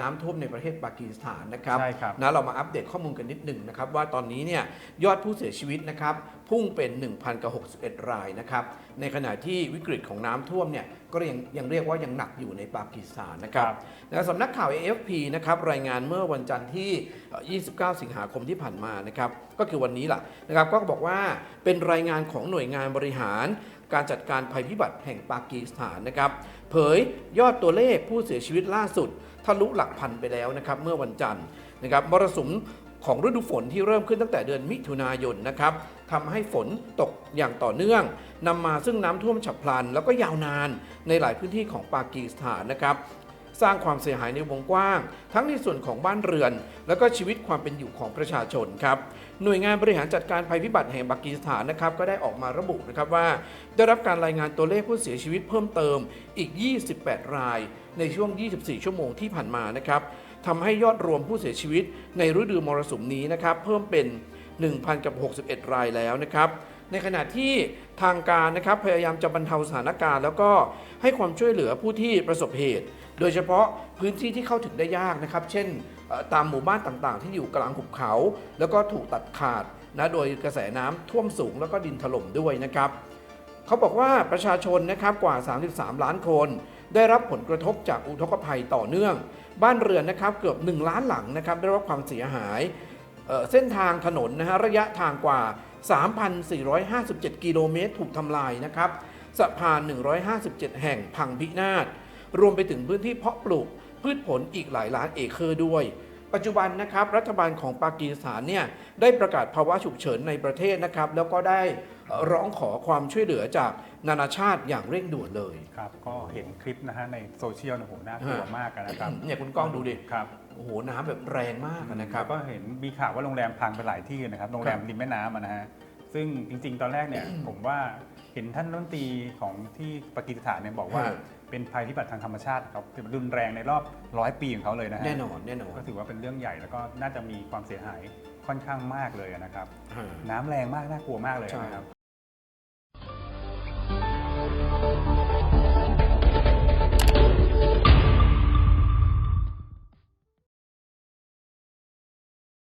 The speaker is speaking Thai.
น้ำท่วมในประเทศปากีสถานนะครับใช่ครับ นะเรามาอัปเดตข้อมูลกันนิดหนึ่งนะครับ ว่าตอนนี้เนี่ยยอดผู้เสียชีวิตนะครับพุ่งเป็น 1,061 รายนะครับในขณะที่วิกฤตของน้ำท่วมเนี่ยก็ยังยังเรียกว่ายังหนักอยู่ในปากีสถานนะครับครับนะสำนักข่าว AFP นะครับรายงานเมื่อวันจันทร์ที่เอ่อ29 สิงหาคมที่ผ่านมานะครับก็คือวันนี้ล่ะนะครับก็บอกว่าเป็นรายงานของหน่วยงานบริหาร การจัดการภัยพิบัติแห่งปากีสถานนะครับ เผยยอดตัวเลขผู้เสียชีวิตล่าสุดทะลุหลักพันไปแล้วนะครับเมื่อวันจันทร์นะครับมรสุมของฤดูฝนที่เริ่มขึ้นตั้งแต่เดือนมิถุนายนนะครับทำให้ฝนตกอย่างต่อเนื่องนำมาซึ่งน้ำท่วมฉับพลัน แล้วก็ยาวนานในหลายพื้นที่ของปากีสถานนะครับ สร้างความเสียหายในวงกว้าง ทั้งในส่วนของบ้านเรือน แล้วก็ชีวิตความเป็นอยู่ของประชาชนครับหน่วยงานบริหารจัดการภัยพิบัติแห่งปากีสถานนะครับก็ได้ออกมาระบุนะครับว่า ได้รับการรายงานตัวเลขผู้เสียชีวิตเพิ่มเติมอีก 28 ราย ในช่วง 24 ชั่วโมงที่ผ่านมานะครับทำให้ยอดรวมผู้เสียชีวิตในฤดูมรสุมนี้นะครับเพิ่มเป็น 1,061 รายแล้วนะครับ ในขณะที่ทางการนะครับพยายามจะบรรเทาสถานการณ์ แล้วก็ให้ความช่วยเหลือผู้ที่ประสบเหตุ โดยเฉพาะพื้นที่ที่เข้าถึงได้ยากนะครับ เช่นตามหมู่บ้านต่างๆ ที่อยู่กลางหุบเขา แล้วก็ถูกตัดขาดนะโดยกระแสน้ำท่วมสูงแล้วก็ดินถล่มด้วยนะครับเขาบอกว่าประชาชนนะครับกว่า 33 ล้านคน ได้รับผลกระทบจากอุทกภัยต่อเนื่อง บ้านเรือนนะครับเกือบ 1 ล้านหลังนะครับได้รับความเสียหาย เส้นทางถนนนะฮะระยะทางกว่า 3,457 กิโลเมตรถูกทำลายนะครับสะพาน 157 แห่งพังพินาศรวมไปถึงพื้นที่เพาะปลูกพืชผลอีกหลายล้านเอเคอร์ด้วย ปัจจุบันนะครับรัฐบาลของปากีสถานเนี่ยได้ประกาศภาวะฉุกเฉินในประเทศนะครับ แล้วก็ได้เอ่อร้องขอความช่วยเหลือจากนานาชาติอย่างเร่งด่วนเลย ครับ ก็เห็นคลิปนะฮะในโซเชียลนะโหน่ากลัวมากอะนะครับเนี่ยคุณก้องดูดิครับโอ้โหน้ำแบบแรงมากอะนะครับแล้วก็เห็นมีข่าวว่าโรงแรมพังไปหลายที่นะครับโรงแรมครับริมแม่น้ำอะนะฮะ ซึ่งจริง ๆ ตอนแรกเนี่ย ผมว่าเห็นท่านรัฐมนตรีของที่ปากีสถานเนี่ยบอกว่าฮะเป็นภัยพิบัติทางธรรมชาติครับเป็นรุนแรงในรอบร้อยปีของเขาเลยนะฮะแน่นอนแน่นอน ก็ถือว่าเป็นเรื่องใหญ่แล้วก็น่าจะมีความเสียหายค่อนข้างมากเลยนะครับฮะน้ำแรงมากน่ากลัวมากเลยใช่นะครับ